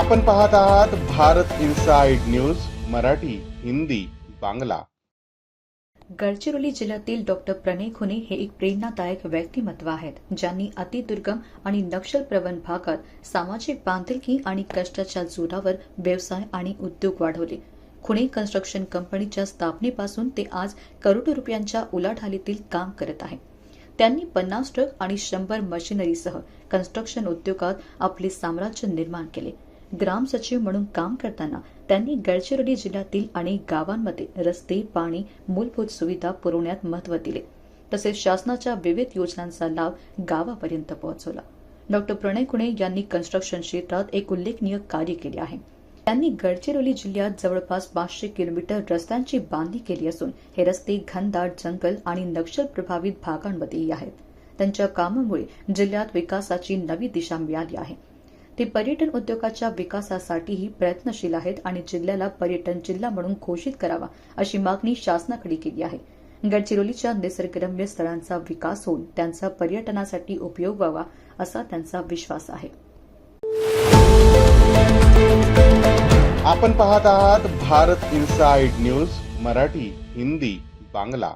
आपण पाहत आहात भारत इन्साइड न्यूज मराठी हिंदी बांगला. गडचिरोली जिल्ह्यातील डॉक्टर प्रणय खुने हे एक प्रेरणादायक व्यक्तिमत्व आहेत ज्यांनी अतिदुर्गम आणि नक्षल प्रवण भागात सामाजिक बांधिलकी आणि कष्टाच्या जोरावर व्यवसाय आणि उद्योग वाढवले. खुणे कन्स्ट्रक्शन कंपनीच्या स्थापनेपासून ते आज करोडो रुपयांच्या उलाढालीतील काम करत आहे. त्यांनी पन्नास ट्रक आणि शंभर मशिनरीसह कन्स्ट्रक्शन उद्योगात आपले साम्राज्य निर्माण केले. ग्राम सचिव म्हणून काम करताना त्यांनी गडचिरोली जिल्ह्यातील अनेक गावांमध्ये रस्ते पाणी मूलभूत सुविधा पुरवण्यात महत्त्व दिले. तसेच शासनाच्या विविध योजनांचा लाभ गावापर्यंत पोहोचवला. डॉक्टर प्रणय कुणे यांनी कन्स्ट्रक्शन क्षेत्रात एक उल्लेखनीय कार्य केले आहे. त्यांनी गडचिरोली जिल्ह्यात जवळपास पाचशे किलोमीटर रस्त्यांची बांधणी केली असून हे रस्ते घनदाट जंगल आणि नक्षल प्रभावित भागांमध्येही आहेत. त्यांच्या कामामुळे जिल्ह्यात विकासाची नवी दिशा मिळाली आहे. ते पर्यटन उद्योगाच्या विकासासाठीही प्रयत्नशील आहेत आणि जिल्ह्याला पर्यटन जिल्हा म्हणून घोषित करावा अशी मागणी शासनाकडे केली आहे. गडचिरोलीच्या निसर्गरम्य स्थळांचा विकास होऊन त्यांचा पर्यटनासाठी उपयोग व्हावा असा त्यांचा विश्वास आहे. आपण पाहत आहात भारत इन्साइड न्यूज मराठी हिंदी बांगला.